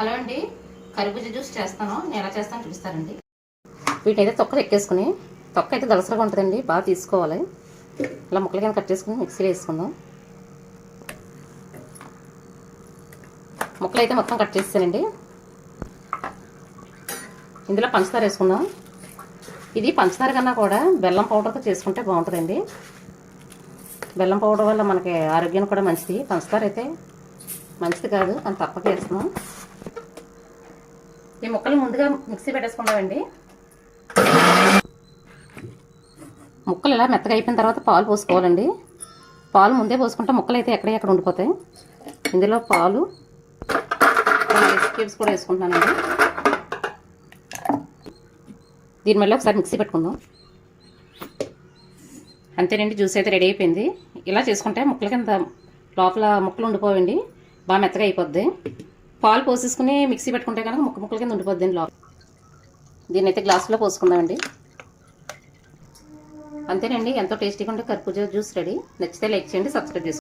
Hello అండి. కర్బూజ juice చేస్తాను. నేను ఎలా చేస్తాను చూపిస్తారండి వీటినైతే తొక్కలు ఎక్కేసుకుని తొక్క అయితే దలసరగా ఉంటుందండి. బాగా తీసుకోవాలి. ఇలా ముక్కలు కింద కట్ చేసుకుని మిక్సీలో వేసుకుందాం. ముక్కలు అయితే మొత్తం కట్ చేస్తానండి ఇందులో పంచదార వేసుకుందాం. ఇది పంచదార కన్నా కూడా బెల్లం పౌడర్తో చేసుకుంటే బాగుంటుందండి. బెల్లం పౌడర్ వల్ల మనకి ఆరోగ్యం కూడా మంచిది. పంచదార అయితే మంచిది కాదు అని తప్పక వేస్తున్నాం ఈ ముక్కలు ముందుగా మిక్సీ పెట్టేసుకుంటామండి. ముక్కలు ఇలా మెత్తగా అయిపోయిన తర్వాత పాలు పోసుకోవాలండి. పాలు ముందే పోసుకుంటే ముక్కలు అయితే ఎక్కడ ఎక్కడ ఉండిపోతాయి. ఇందులో పాలు క్యూబ్స్ కూడా వేసుకుంటున్నానండి. దీని మళ్ళీ ఒకసారి మిక్సీ పెట్టుకుందాం. అంతేనండి జ్యూస్ అయితే రెడీ అయిపోయింది. ఇలా చేసుకుంటే ముక్కల కింద లోపల ముక్కలు ఉండిపోవండి. బాగా మెత్తగా అయిపోద్ది. పాలు పోసేసుకుని మిక్సీ పెట్టుకుంటే కనుక ముక్క ముక్కల కింద ఉండిపోద్ది లోపల దీన్ని అయితే గ్లాసులో పోసుకుందామండి. అంతేనండి ఎంతో టేస్టీగా ఉంటే కర్పూజ జ్యూస్ రెడీ. నచ్చితే లైక్ చేయండి సబ్స్క్రైబ్ చేసుకోండి.